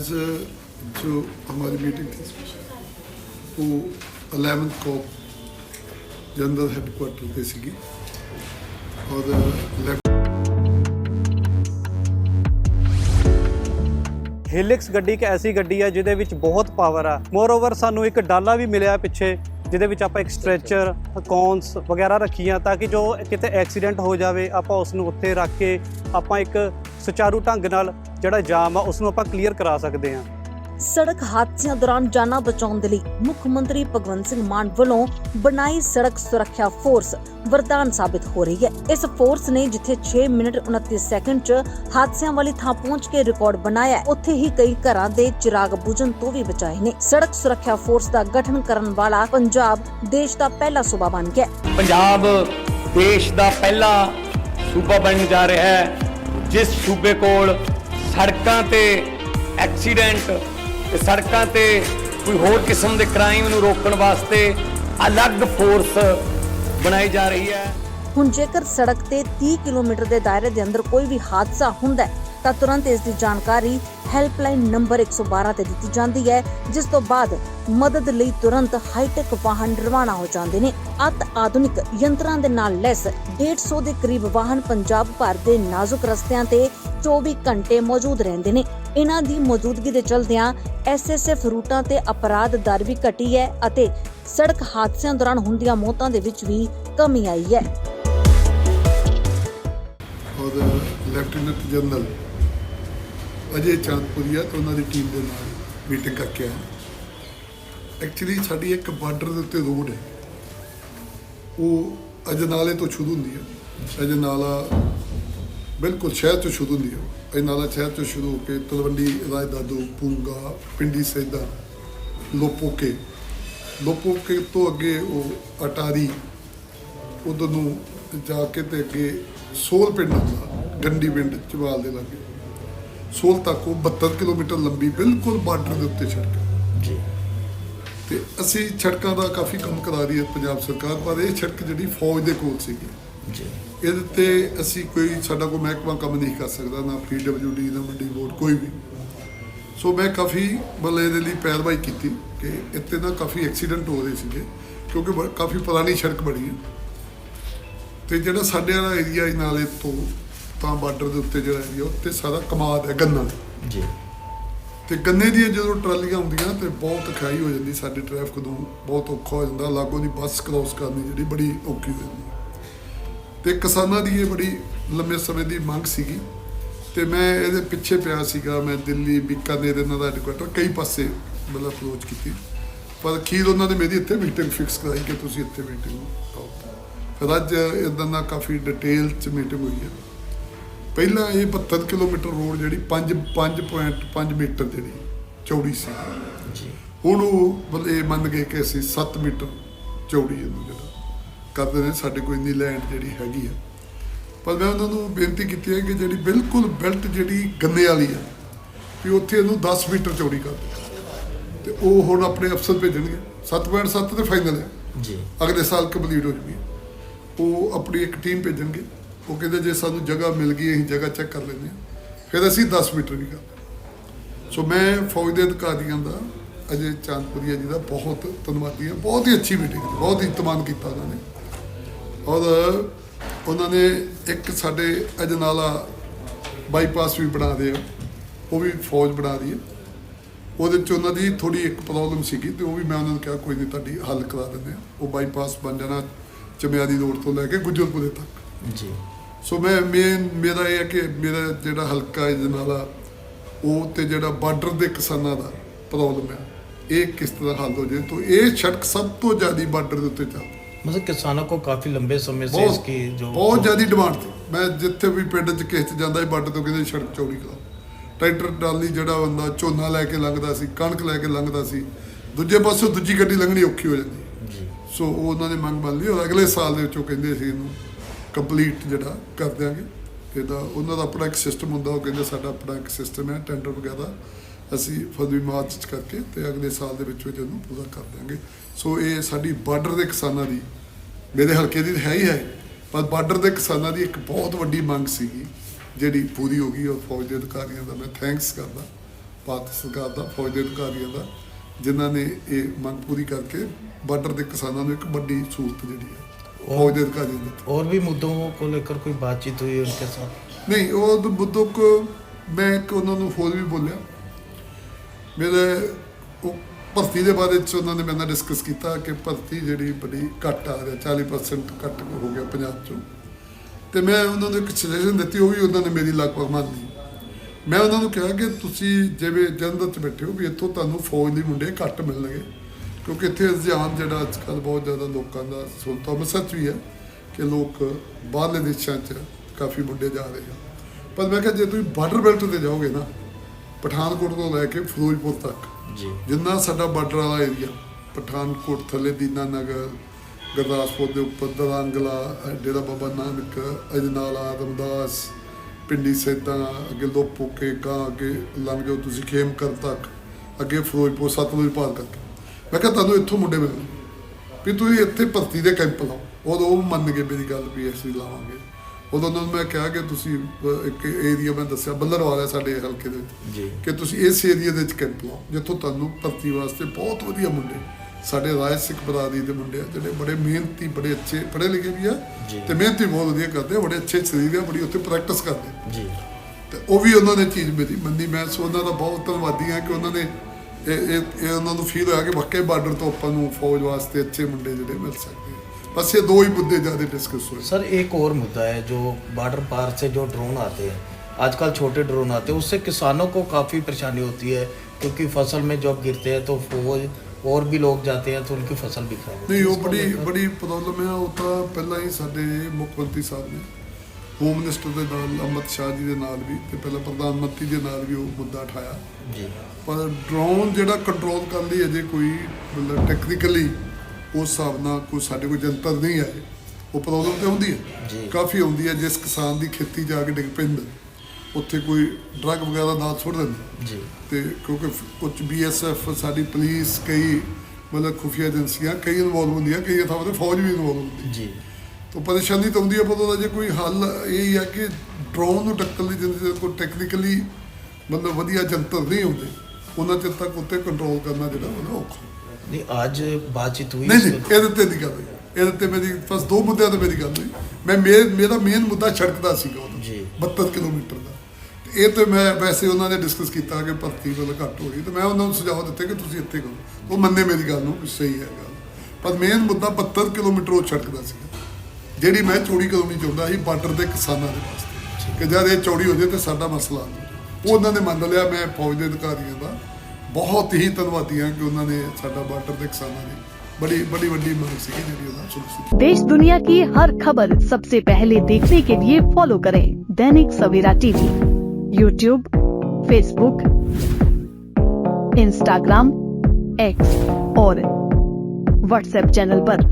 आज जो हमारी मीटिंग थी वो अलेवन कॉप जनरल हेडक्वार्टर पे सीगी और लेफ्ट ਹਿਲਿਕਸ ਗੱਡੀ ਇੱਕ ਐਸੀ ਗੱਡੀ ਹੈ ਜਿਹਦੇ ਵਿੱਚ ਬਹੁਤ ਪਾਵਰ ਆ ਮੋਰਓਵਰ ਸਾਨੂੰ ਇੱਕ ਡਾਲਾ ਵੀ ਮਿਲਿਆ ਪਿੱਛੇ ਜਿਹਦੇ ਵਿੱਚ ਆਪਾਂ ਇੱਕ ਸਟ੍ਰੈਚਰ ਕੌਨਸ ਵਗੈਰਾ ਰੱਖੀਆਂ ਤਾਂ ਕਿ ਜੋ ਕਿਤੇ ਐਕਸੀਡੈਂਟ ਹੋ ਜਾਵੇ ਆਪਾਂ ਉਸ ਨੂੰ ਉੱਥੇ ਰੱਖ ਕੇ ਆਪਾਂ ਇੱਕ ਸੁਚਾਰੂ ਢੰਗ ਨਾਲ ਜਿਹੜਾ ਜਾਮ ਆ ਉਸ ਨੂੰ ਆਪਾਂ ਕਲੀਅਰ ਕਰਾ ਸਕਦੇ ਹਾਂ। ਸੜਕ ਹਾਦਸਿਆਂ ਦੌਰਾਨ ਜਾਨਾਂ ਬਚਾਉਣ ਦੇ ਲਈ ਮੁੱਖ ਮੰਤਰੀ ਭਗਵੰਤ ਸਿੰਘ ਮਾਨ ਵੱਲੋਂ ਬਣਾਈ ਸੜਕ ਸੁਰੱਖਿਆ ਫੋਰਸ ਵਰਦਾਨ ਸਾਬਿਤ ਹੋ ਰਹੀ ਹੈ। ਇਸ ਫੋਰਸ ਨੇ ਜਿੱਥੇ 6 ਮਿੰਟ 29 ਸੈਕਿੰਡ 'ਚ ਹਾਦਸਿਆਂ ਵਾਲੀ ਥਾਂ ਪਹੁੰਚ ਕੇ ਰਿਕਾਰਡ ਬਣਾਇਆ ਹੈ, ਉੱਥੇ ਹੀ ਕਈ ਘਰਾਂ ਦੇ ਚਿਰਾਗ ਬੁਝਣ ਤੋਂ ਵੀ ਬਚਾਏ ਨੇ। ਸੜਕ ਸੁਰੱਖਿਆ ਫੋਰਸ ਦਾ ਗਠਨ ਕਰਨ ਵਾਲਾ ਪੰਜਾਬ ਦੇਸ਼ ਦਾ ਪਹਿਲਾ ਸੂਬਾ ਬਣ ਗਿਆ। ਪੰਜਾਬ ਦੇਸ਼ ਦਾ ਪਹਿਲਾ ਸੂਬਾ ਬਣਨ ਜਾ ਰਿਹਾ ਹੈ। ਜਿਸ ਸੂਬੇ ਕੋਲ ਸੜਕਾਂ ਤੇ ਐਕਸੀਡੈਂਟ ਤੇ ਸੜਕਾਂ ਤੇ ਕੋਈ ਹੋਰ ਕਿਸਮ ਦੇ ਕ੍ਰਾਈਮ ਨੂੰ ਰੋਕਣ ਵਾਸਤੇ ਅਲੱਗ ਫੋਰਸ ਬਣਾਈ ਜਾ ਰਹੀ ਹੈ। ਹੁਣ ਜੇਕਰ ਸੜਕ ਤੇ 30 ਕਿਲੋਮੀਟਰ ਦੇ ਦਾਇਰੇ ਦੇ ਅੰਦਰ ਕੋਈ ਵੀ ਹਾਦਸਾ ਹੁੰਦਾ ਹੈ, ਤਾਂ ਤੁਰੰਤ ਇਸ ਦੀ ਜਾਣਕਾਰੀ ਹੈਲਪਲਾਈਨ ਨੰਬਰ 112 ਤੇ ਦਿੱਤੀ ਜਾਂਦੀ ਹੈ, ਜਿਸ ਤੋਂ ਬਾਅਦ ਮਦਦ ਲਈ ਤੁਰੰਤ ਹਾਈਟੈਕ ਵਾਹਨ ਰਵਾਨਾ ਹੋ ਜਾਂਦੇ ਨੇ। ਅਤ ਆਧੁਨਿਕ ਯੰਤਰਾਂ ਦੇ ਨਾਲ ਲੈਸ 150 ਦੇ ਕਰੀਬ ਵਾਹਨ ਪੰਜਾਬ ਭਰ ਦੇ ਨਾਜ਼ੁਕ ਰਸਤਿਆਂ ਤੇ 24 ਘੰਟੇ ਮੌਜੂਦ ਰਹਿੰਦੇ ਨੇ। ਇਹਨਾਂ ਦੀ ਮੌਜੂਦਗੀ ਦੇ ਚਲਦਿਆਂ ਐਸਐਸਐਫ ਰੂਟਾਂ ਤੇ ਅਪਰਾਧ ਦਰ ਵੀ ਘਟੀ ਹੈ ਅਤੇ ਸੜਕ ਹਾਦਸਿਆਂ ਦੌਰਾਨ ਹੁੰਦੀਆਂ ਮੌਤਾਂ ਦੇ ਵਿੱਚ ਵੀ ਕਮੀ ਆਈ ਹੈ। और ਲੈਫਟੀਨੈਂਟ ਜਨਰਲ ਅਜੇ ਚਾਂਦਪੁਰੀਆ ਤੇ ਉਹਨਾਂ ਦੀ ਟੀਮ ਦੇ ਨਾਲ ਮੀਟਿੰਗ ਕਰਕੇ ਆਏ। ਐਕਚੁਅਲੀ ਸਾਡੀ ਇੱਕ ਬਾਰਡਰ ਦੇ ਉੱਤੇ ਰੋਡ ਹੈ। ਉਹ ਅਜਨਾਲੇ ਤੋਂ ਸ਼ੁਰੂ ਹੁੰਦੀ ਹੈ। ਅਜਨਾਲਾ ਬਿਲਕੁਲ ਸ਼ਹਿਰ ਤੋਂ ਸ਼ੁਰੂ ਹੁੰਦੀ ਹੈ। ਅਜਨਾਲਾ ਸ਼ਹਿਰ ਤੋਂ ਸ਼ੁਰੂ ਹੋ ਕੇ ਤਲਵੰਡੀ, ਰਾਜਦਾਦੂ, ਪੂੰਗਾ, ਪਿੰਡੀ ਸੈਦਾ ਲੋਪੋਕੇ। ਲੋਪੋਕੇ ਤੋਂ ਅੱਗੇ ਉਹ ਅਟਾਰੀ, ਉਧਰ ਨੂੰ ਜਾ ਕੇ ਤੇ ਅੱਗੇ ਸੋਲ ਪਿੰਡ ਆਉਂਦਾ ਗੰਡੀ ਪਿੰਡ ਚਵਾਲ ਦੇ ਲਾਗੇ। ਸੋਲ ਤੱਕ ਉਹ 72 ਕਿਲੋਮੀਟਰ ਲੰਬੀ ਬਿਲਕੁਲ ਬਾਰਡਰ ਦੇ ਉੱਤੇ ਸੜਕ ਹੈ। ਜੀ। ਤੇ ਅਸੀਂ ਸੜਕਾਂ ਦਾ ਕਾਫੀ ਕੰਮ ਕਰਾ ਰਹੀ ਹੈ ਪੰਜਾਬ ਸਰਕਾਰ ਪਰ ਇਹ ਸੜਕ ਜਿਹੜੀ ਫੌਜ ਦੇ ਕੋਲ ਸੀਗੀ। ਜੀ। ਇਹਦੇ ਤੇ ਅਸੀਂ ਕੋਈ ਸਾਡਾ ਕੋਈ ਮਹਿਕਮਾ ਕੰਮ ਨਹੀਂ ਕਰ ਸਕਦਾ ਨਾ ਪੀਡਬਲਯੂਡੀ ਨਾ ਮੰਡੀ ਬੋਰਡ ਕੋਈ ਵੀ। ਸੋ ਮੈਂ ਕਾਫੀ ਮਤਲਬ ਇਹਦੇ ਲਈ ਪੈਰਵਾਈ ਕੀਤੀ ਕਿ ਇੱਥੇ ਨਾ ਕਾਫੀ ਐਕਸੀਡੈਂਟ ਹੋ ਰਹੇ ਸੀਗੇ ਕਿਉਂਕਿ ਕਾਫੀ ਪੁਰਾਣੀ ਸੜਕ ਬਣੀ ਹੈ। ਤੇ ਜਿਹੜਾ ਸਾਡੇ ਵਾਲਾ ਏਰੀਆ ਨਾਲੇ ਤੋਂ ਤਾਂ ਬਾਰਡਰ ਦੇ ਉੱਤੇ ਜਿਹੜਾ ਏਰੀਆ ਉੱਤੇ ਸਾਰਾ ਕਮਾਦ ਹੈ ਗੰਨਾ। ਜੀ। ਤੇ ਗੰਨੇ ਦੀਆਂ ਜਦੋਂ ਟਰਾਲੀਆਂ ਆਉਂਦੀਆਂ ਤੇ ਬਹੁਤ ਖਾਈ ਹੋ ਜਾਂਦੀ, ਸਾਡੀ ਟ੍ਰੈਫਿਕ ਨੂੰ ਬਹੁਤ ਔਖਾ ਹੋ ਜਾਂਦਾ, ਲਾਗੋਂ ਦੀ ਬੱਸ ਕ੍ਰੋਸ ਕਰਨੀ ਜਿਹੜੀ ਬੜੀ ਔਖੀ ਹੋ ਜਾਂਦੀ ਤੇ ਕਿਸਾਨਾਂ ਦੀ ਇਹ ਬੜੀ ਲੰਮੇ ਸਮੇਂ ਦੀ ਮੰਗ ਸੀਗੀ ਤੇ ਮੈਂ ਇਹਦੇ ਪਿੱਛੇ ਪਿਆ ਸੀਗਾ, ਮੈਂ ਦਿੱਲੀ, ਬੀਕਾਨੇਰ ਇਹਨਾਂ ਦਾ ਹੈਡਕੁਆਟਰ ਕਈ ਪਾਸੇ ਮਤਲਬ ਅਪਰੋਚ ਕੀਤੀ। ਪਰ ਅਖੀਰ ਉਹਨਾਂ ਨੇ ਮੇਰੀ ਇੱਥੇ ਮੀਟਿੰਗ ਫਿਕਸ ਕਰਾਈ ਕਿ ਤੁਸੀਂ ਇੱਥੇ ਮੀਟਿੰਗ ਕਰੋ। ਫਿਰ ਅੱਜ ਇਦਾਂ ਦਾ ਕਾਫੀ ਡਿਟੇਲ ਚ ਮੀਟਿੰਗ ਹੋਈ ਹੈ। ਪਹਿਲਾਂ ਇਹ 72 ਕਿਲੋਮੀਟਰ ਰੋਡ ਜਿਹੜੀ 5 5.5 ਮੀਟਰ ਜਿਹੜੀ ਚੌੜੀ ਸੀ। ਜੀ। ਹੁਣ ਉਹ ਇਹ ਮੰਨ ਗਏ ਕਿ ਅਸੀਂ 7 ਮੀਟਰ ਚੌੜੀ ਇਹਨੂੰ ਜਿਹੜਾ। ਕਰਦੇ ਨੇ ਸਾਡੇ ਕੋਲ ਇੰਨੀ ਲੈਂਡ ਜਿਹੜੀ ਹੈਗੀ ਆ। ਪਰ ਮੈਂ ਉਹਨਾਂ ਨੂੰ ਬੇਨਤੀ ਕੀਤੀ ਹੈ ਕਿ ਜਿਹੜੀ ਬਿਲਕੁਲ ਬੈਲਟ ਜਿਹੜੀ ਗੰਨੇ ਵਾਲੀ ਆ ਵੀ ਉੱਥੇ ਇਹਨੂੰ 10 ਮੀਟਰ ਚੌੜੀ ਕਰ ਦਿਓ। ਤੇ ਉਹ ਹੁਣ ਆਪਣੇ ਅਫਸਰ ਭੇਜਣਗੇ। 7.7 ਤੇ ਫਾਈਨਲ ਹੈ। ਜੀ। ਅਗਲੇ ਸਾਲ ਕੰਪਲੀਟ ਹੋ ਜੂਗੀ ਉਹ ਆਪਣੀ ਇੱਕ ਟੀਮ ਭੇਜਣਗੇ। ਉਹ ਕਹਿੰਦੇ ਜੇ ਸਾਨੂੰ ਜਗ੍ਹਾ ਮਿਲ ਗਈ, ਅਸੀਂ ਜਗ੍ਹਾ ਚੈੱਕ ਕਰ ਲੈਂਦੇ ਹਾਂ। ਫਿਰ ਅਸੀਂ 10 ਮੀਟਰ ਵੀ ਕਰਦੇ ਸੋ ਮੈਂ ਫੌਜ ਦੇ ਅਧਿਕਾਰੀਆਂ ਦਾ, ਅਜੇ ਚਾਂਦਪੁਰੀਆ ਜੀ ਦਾ ਬਹੁਤ ਧੰਨਵਾਦੀ ਹਾਂ। ਬਹੁਤ ਹੀ ਅੱਛੀ ਮੀਟਿੰਗ ਬਹੁਤ ਹੀ ਇਤਮਾਨ ਕੀਤਾ ਉਹਨਾਂ ਨੇ। ਔਰ ਉਹਨਾਂ ਨੇ ਇੱਕ ਸਾਡੇ ਅਜਨਾਲਾ ਬਾਈਪਾਸ ਵੀ ਬਣਾ ਰਹੇ ਆ। ਉਹ ਵੀ ਫੌਜ ਬਣਾ ਰਹੀ ਹੈ। ਉਹਦੇ ਚ ਉਹਨਾਂ ਦੀ ਥੋੜੀ ਇੱਕ ਪ੍ਰੋਬਲਮ ਸੀਗੀ ਤੇ ਉਹ ਵੀ ਮੈਂ ਉਹਨਾਂ ਨੂੰ ਕਿਹਾ, ਕੋਈ ਨਹੀਂ, ਤੁਹਾਡੀ ਹੱਲ ਕਰਾ ਦਿੰਦੇ ਆ ਉਹ ਬਾਈਪਾਸ ਬਣ ਜਾਣਾ ਚਮਿਆਰੀ ਰੋਡ ਤੋਂ ਲੈ ਕੇ ਗੁਜਰਪੁਰੇ ਤੱਕ। ਜੀ। ਸੋ ਮੈਂ ਮੇਨ ਮੇਰਾ ਇਹ ਹੈ ਕਿ ਮੇਰਾ ਜਿਹੜਾ ਹਲਕਾ ਜਨਾਲਾ ਉਹ ਤੇ ਜਿਹੜਾ ਬਾਰਡਰ ਦੇ ਕਿਸਾਨਾਂ ਦਾ ਪ੍ਰੋਬਲਮ ਹੈ ਇਹ ਕਿਸ ਤਰ੍ਹਾਂ ਹੱਲ ਹੋ ਜੇ? ਤਾਂ ਇਹ ਸੜਕ ਸਭ ਤੋਂ ਜ਼ਿਆਦਾ ਬਾਰਡਰ ਦੇ ਉੱਤੇ ਚੱਲਦੀ। ਮਤਲਬ ਕਿਸਾਨਾਂ ਕੋ ਕਾਫੀ ਲੰਬੇ ਸਮੇਂ ਸੇ ਇਸ ਕੀ ਜੋ ਬਹੁਤ ਜ਼ਿਆਦਾ ਡਿਮਾਂਡ ਸੀ। ਮੈਂ ਜਿੱਥੇ ਵੀ ਪਿੰਡ 'ਚ ਕਿਸੇ 'ਚ ਜਾਂਦਾ ਸੀ ਬਾਰਡਰ ਤੋਂ ਕਹਿੰਦੇ ਸੜਕ ਚੌੜੀ ਕਰਾਓ। ਟਰੈਕਟਰ ਡਾਲੀ ਜਿਹੜਾ ਬੰਦਾ ਝੋਨਾ ਲੈ ਕੇ ਲੰਘਦਾ ਸੀ ਕਣਕ ਲੈ ਕੇ ਲੰਘਦਾ ਸੀ ਦੂਜੇ ਪਾਸੇ ਦੂਜੀ ਗੱਡੀ ਲੰਘਣੀ ਔਖੀ ਹੋ ਜਾਂਦੀ। ਸੋ ਉਹਨਾਂ ਨੇ ਮੰਗ ਮੰਨ ਲਈ ਔਰ ਅਗਲੇ ਸਾਲ ਦੇ ਵਿੱਚੋਂ ਕਹਿੰਦੇ ਸੀ ਇਹਨੂੰ ਕੰਪਲੀਟ ਜਿਹੜਾ ਕਰ ਦਿਆਂਗੇ। ਇਹਦਾ ਉਹਨਾਂ ਦਾ ਆਪਣਾ ਇੱਕ ਸਿਸਟਮ ਹੁੰਦਾ, ਉਹ ਕਹਿੰਦੇ ਸਾਡਾ ਆਪਣਾ ਇੱਕ ਸਿਸਟਮ ਹੈ ਟੈਂਡਰ ਵਗੈਰਾ ਅਸੀਂ ਫਰਵਰੀ, ਮਾਰਚ ਚ ਕਰਕੇ ਤੇ ਅਗਲੇ ਸਾਲ ਦੇ ਵਿੱਚ ਵਿੱਚ ਇਹਨੂੰ ਪੂਰਾ ਕਰ ਦਿਆਂਗੇ। ਸੋ ਇਹ ਸਾਡੀ ਬਾਰਡਰ ਦੇ ਕਿਸਾਨਾਂ ਦੀ, ਮੇਰੇ ਹਲਕੇ ਦੀ ਹੈ ਹੀ ਹੈ, ਪਰ ਬਾਰਡਰ ਦੇ ਕਿਸਾਨਾਂ ਦੀ ਇੱਕ ਬਹੁਤ ਵੱਡੀ ਮੰਗ ਸੀਗੀ, ਜਿਹੜੀ ਪੂਰੀ ਹੋ ਗਈ ਔਰ ਫੌਜ ਦੇ ਅਧਿਕਾਰੀਆਂ ਦਾ। ਮੈਂ ਥੈਂਕਸ ਕਰਦਾ, ਭਾਰਤ ਸਰਕਾਰ ਦਾ, ਫੌਜ ਦੇ ਅਧਿਕਾਰੀਆਂ ਦਾ, ਜਿਨ੍ਹਾਂ ਨੇ ਇਹ ਮੰਗ ਪੂਰੀ ਕਰਕੇ ਬਾਰਡਰ ਦੇ ਕਿਸਾਨਾਂ ਨੂੰ ਇੱਕ ਵੱਡੀ ਸਹੂਲਤ ਜਿਹੜੀ ਹੈ। ਫੌਜ ਦੇ ਅਧਿਕਾਰੀਆਂ ਨੇ ਦਿੱਤੀ और भी मुद्दों को लेकर कोई बातचीत हुई उनके साथ ਨਹੀਂ ਉਹ ਬੁੱਧੋ ਕੋ ਮੈਂ ਇੱਕ ਉਹਨਾਂ ਨੂੰ ਹੋਰ ਵੀ ਬੋਲਿਆ ਮੇਰੇ ਉਹ ਭਰਤੀ ਦੇ ਬਾਰੇ ਚ ਉਹਨਾਂ ਨੇ ਮੇਰੇ ਨਾਲ ਡਿਸਕਸ ਕੀਤਾ ਕਿ ਭਰਤੀ ਜਿਹੜੀ ਬੜੀ ਘੱਟ ਆ ਰਿਹਾ 40% ਘੱਟ ਹੋ ਗਿਆ ਪੰਜਾਬ ਚੋਂ ਤੇ ਮੈਂ ਉਹਨਾਂ ਨੂੰ ਇੱਕ ਸੁਜੈਸ਼ਨ ਦਿੱਤੀ ਉਹ ਵੀ ਉਹਨਾਂ ਨੇ ਮੇਰੀ ਲਗਭਗ ਮੰਨ ਲਈ ਮੈਂ ਉਹਨਾਂ ਨੂੰ ਕਿਹਾ ਕਿ ਤੁਸੀਂ ਜਿਵੇਂ ਜਨਰਲ ਚ ਬੈਠੇ ਹੋ ਵੀ ਇੱਥੋਂ ਤੁਹਾਨੂੰ ਫੌਜ ਦੇ ਮੁੰਡੇ ਘੱਟ ਮਿਲਣਗੇ ਕਿਉਂਕਿ ਇੱਥੇ ਰੁਝਾਨ ਜਿਹੜਾ ਅੱਜ ਕੱਲ੍ਹ ਬਹੁਤ ਜ਼ਿਆਦਾ ਲੋਕਾਂ ਦਾ ਸੁਣਤਾ ਮੈਂ ਸੱਚ ਵੀ ਹੈ ਕਿ ਲੋਕ ਬਾਹਰਲੇ ਦੇਸ਼ਾਂ 'ਚ ਕਾਫੀ ਮੁੰਡੇ ਜਾ ਰਹੇ ਆ। ਪਰ ਮੈਂ ਕਿਹਾ ਜੇ ਤੁਸੀਂ ਬਾਰਡਰ ਬੈਲਟ ਤੇ ਜਾਓਗੇ ਨਾ ਪਠਾਨਕੋਟ ਤੋਂ ਲੈ ਕੇ ਫਿਰੋਜ਼ਪੁਰ ਤੱਕ ਜਿੰਨਾ ਸਾਡਾ ਬਾਰਡਰ ਵਾਲਾ ਏਰੀਆ ਪਠਾਨਕੋਟ ਥੱਲੇ ਦੀਨਾ ਨਗਰ ਗੁਰਦਾਸਪੁਰ ਦੇ ਉੱਪਰ ਦਰਾਂਗਲਾ ਡੇਰਾ ਬਾਬਾ ਨਾਨਕ ਅਜਨਾਲਾ ਰਮਦਾਸ ਪਿੰਡੀ ਸੈਦਾਂ ਅੱਗੇ ਲੋਪੋਕੇ ਕਾਂ ਅੱਗੇ ਲੰਘ ਜਾਓ ਤੁਸੀਂ ਖੇਮਕਰ ਤੱਕ ਅੱਗੇ ਫਿਰੋਜ਼ਪੁਰ ਸਤਲੁਜ ਪਾਰ ਕਰਕੇ। ਮੈਂ ਕਿਹਾ ਤੁਹਾਨੂੰ ਇੱਥੋਂ ਮੁੰਡੇ ਮਿਲਣਗੇ ਵੀ ਤੁਸੀਂ ਇੱਥੇ ਭਰਤੀ ਦੇ ਕੈਂਪ ਲਾਓ। ਉਦੋਂ ਉਹ ਮੰਨ ਗਏ ਮੇਰੀ ਗੱਲ ਵੀ ਅਸੀਂ ਲਾਵਾਂਗੇ। ਉਦੋਂ ਉਹਨਾਂ ਨੂੰ ਮੈਂ ਕਿਹਾ ਕਿ ਤੁਸੀਂ ਇੱਕ ਏਰੀਆ ਮੈਂ ਦੱਸਿਆ ਬੱਲਰਵਾਲ ਹੈ ਸਾਡੇ ਹਲਕੇ ਦੇ ਵਿੱਚ ਜੀ। ਕਿ ਤੁਸੀਂ ਇਸ ਏਰੀਆ ਦੇ ਵਿੱਚ ਕੈਂਪ ਲਾਓ ਜਿੱਥੋਂ ਤੁਹਾਨੂੰ ਭਰਤੀ ਵਾਸਤੇ ਬਹੁਤ ਵਧੀਆ ਮੁੰਡੇ ਸਾਡੇ ਰਾਜ ਸਿੱਖ ਬਰਾਦਰੀ ਦੇ ਮੁੰਡੇ ਆ ਜਿਹੜੇ ਬੜੇ ਮਿਹਨਤੀ ਬੜੇ ਅੱਛੇ ਪੜ੍ਹੇ ਲਿਖੇ ਵੀ ਆ ਜੀ। ਤੇ ਮਿਹਨਤੀ ਬਹੁਤ ਵਧੀਆ ਕਰਦੇ ਆ ਬੜੇ ਅੱਛੇ ਸਰੀਰ ਆ ਬੜੀ ਉੱਥੇ ਪ੍ਰੈਕਟਿਸ ਕਰਦੇ। जी ਤੇ ਉਹ ਵੀ ਉਹਨਾਂ ਨੇ ਚੀਜ਼ ਮੇਰੀ ਮੰਨੀ। ਮੈਂ ਸੋ ਉਹਨਾਂ ਦਾ ਬਹੁਤ ਧੰਨਵਾਦੀ ਆ ਕਿ ਉਹਨਾਂ ਨੇ ਇਹ ਇਹ ਇਹ ਉਹਨਾਂ ਨੂੰ ਫੀਲ ਹੋਇਆ ਕਿ ਵਾਕਈ ਬਾਰਡਰ ਤੋਂ ਆਪਾਂ ਨੂੰ ਫੌਜ ਵਾਸਤੇ ਅੱਛੇ ਮੁੰਡੇ ਜਿਹੜੇ ਮਿਲ ਸਕਦੇ ਆ ਬਸ ਇਹ ਦੋ ਹੀ ਮੁੱਦੇ ਜ਼ਿਆਦਾ ਡਿਸਕਸ ਹੋਏ सर एक और मुद्दा है जो बॉर्डर पार से जो ड्रोन आते हैं आजकल छोटे ड्रोन आते हैं उससे किसानों को काफ़ी परेशानी होती है क्योंकि फसल में जब गिरते हैं तो फौज और भी लोग जाते हैं तो उनकी फसल भी खराब होती ਨਹੀਂ है ਉਹ इसको ਬੜੀ लेकर- ਬੜੀ ਪ੍ਰੋਬਲਮ ਹੈ ਉਹ ਤਾਂ ਪਹਿਲਾਂ ਹੀ ਸਾਡੇ ਮੁੱਖ ਮੰਤਰੀ ਸਾਹਿਬ ਨੇ ਹੋਮ ਮਿਨਿਸਟਰ ਦੇ ਨਾਲ ਅਮਿਤ ਸ਼ਾਹ ਜੀ ਦੇ ਨਾਲ ਵੀ ਤੇ ਪਹਿਲਾਂ ਪ੍ਰਧਾਨ ਮੰਤਰੀ ਦੇ ਨਾਲ ਵੀ ਉਹ ਮੁੱਦਾ ਉਠਾਇਆ। जी ਪਰ ਡਰੋਨ ਜਿਹੜਾ ਕੰਟਰੋਲ ਕਰਨ ਲਈ ਅਜੇ ਕੋਈ ਮਤਲਬ ਟੈਕਨੀਕਲੀ ਉਸ ਹਿਸਾਬ ਨਾਲ ਕੋਈ ਸਾਡੇ ਕੋਲ ਜੰਤਰ ਨਹੀਂ ਆਏ। ਉਹ ਪ੍ਰੋਬਲਮ ਤੇ ਹੁੰਦੀ ਹੈ। ਜੀ। ਕਾਫੀ ਆਉਂਦੀ ਹੈ ਜਿਸ ਕਿਸਾਨ ਦੀ ਖੇਤੀ ਜਾ ਕੇ ਡਿੱਗ ਪੈਂਦਾ ਉੱਥੇ ਕੋਈ ਡਰੱਗ ਵਗੈਰਾ ਨਾਲ ਸੁੱਟ ਦਿੰਦਾ जी ਤੇ ਕਿਉਂਕਿ ਉੱਚ ਬੀਐਸਐਫ ਸਾਡੀ ਪੁਲਿਸ ਕਈ ਮਤਲਬ ਖੁਫੀਆ ਏਜੰਸੀਆਂ ਕਈ ਇਨਵੋਲਵ ਹੁੰਦੀਆਂ ਕਈ ਥਾਵਾਂ ਤੇ ਫੌਜ ਵੀ ਇਨਵੋਲਵ ਹੁੰਦੀ। ਹੈ जी ਤਾਂ ਪਰੇਸ਼ਾਨੀ ਤਾਂ ਹੁੰਦੀ ਹੈ ਪਰ ਉਹਦਾ ਜੇ ਕੋਈ ਹੱਲ ਇਹ ਹੀ ਹੈ ਕਿ ਡਰੋਨ ਨੂੰ ਟੱਕਰ ਲਈ ਜਿੰਦੇ ਕੋਈ ਟੈਕਨੀਕਲੀ ਮਤਲਬ ਵਧੀਆ ਜੰਤਰ ਨਹੀਂ ਹੁੰਦੇ ਉਹਨਾਂ ਚਿਰ ਤੱਕ ਉੱਤੇ ਕੰਟਰੋਲ ਕਰਨਾ ਜਿਹੜਾ ਉਹਦਾ ਔਖਾ नहीं आज बातचीत हुई ਨਹੀਂ इस- ਨਹੀਂ ਇਹਦੇ ਤੇ ਨਹੀਂ ਗੱਲ ਹੋਈ ਇਹਦੇ ਤੇ ਮੇਰੀ ਬਸ ਦੋ ਮੁੱਦਿਆਂ ਤੇ ਮੇਰੀ ਗੱਲ ਹੋਈ ਮੈਂ ਮੇ- ਮੇਰਾ ਮੇਨ ਮੁੱਦਾ ਸੜਕ ਦਾ ਸੀਗਾ ਉਹਦਾ ਜੀ। 72 ਕਿਲੋਮੀਟਰ ਦਾ ਤੇ ਇਹ ਤੇ ਮੈਂ ਵੈਸੇ ਉਹਨਾਂ ਨੇ ਡਿਸਕਸ ਕੀਤਾ ਕਿ ਭਰਤੀ ਵੱਲ ਘੱਟ ਹੋ ਰਹੀ ਤੇ ਮੈਂ ਉਹਨਾਂ ਨੂੰ ਸੁਝਾਅ ਦਿੱਤੇ ਕਿ ਤੁਸੀਂ ਇੱਥੇ ਕਰੋ ਉਹ ਮੰਨੇ ਮੇਰੀ ਗੱਲ ਨੂੰ ਵੀ ਸਹੀ ਹੈ ਗੱਲ ਪਰ ਮੇਨ ਮੁੱਦਾ 72 ਕਿਲੋਮੀਟਰ ਉਹ ਸੜਕ ਦਾ ਸੀਗਾ ਜਿਹੜੀ ਮੈਂ ਚੌੜੀ ਕਰਾਉਣੀ ਚਾਹੁੰਦਾ ਸੀ ਬਾਰਡਰ ਦੇ ਕਿਸਾਨਾਂ ਦੇ ਵਾਸਤੇ ਕਿ ਜਦ ਇਹ ਚੌੜੀ ਹੋ ਜਾਏ ਤੇ ਸਾਡਾ ਮਸਲਾ ਹੱਲ ਹੋ ਜਾਏ ਉਹ ਉਹਨਾਂ ਨੇ ਮੰਨ ਲਿਆ ਮੈਂ ਫੌਜ ਦੇ ਅਧਿਕਾਰੀਆਂ ਦਾ ਬਹੁਤ ਹੀ ਧੰਨਵਾਦੀ ਹਾਂ ਕਿ ਉਹਨਾਂ ਨੇ ਸਾਡਾ ਬਾਰਡਰ ਦੇ ਕਿਸਾਨਾਂ ਦੀ ਬੜੀ ਬੜੀ ਵੱਡੀ ਮੰਗ ਸੀਗੀ ਜਿਹੜੀ ਉਹਨਾਂ ਸੁਣੀ देश दुनिया की हर खबर सबसे पहले देखने के लिए फॉलो करें Dainik Savera TV YouTube Facebook Instagram X और व्हाट्सएप चैनल पर।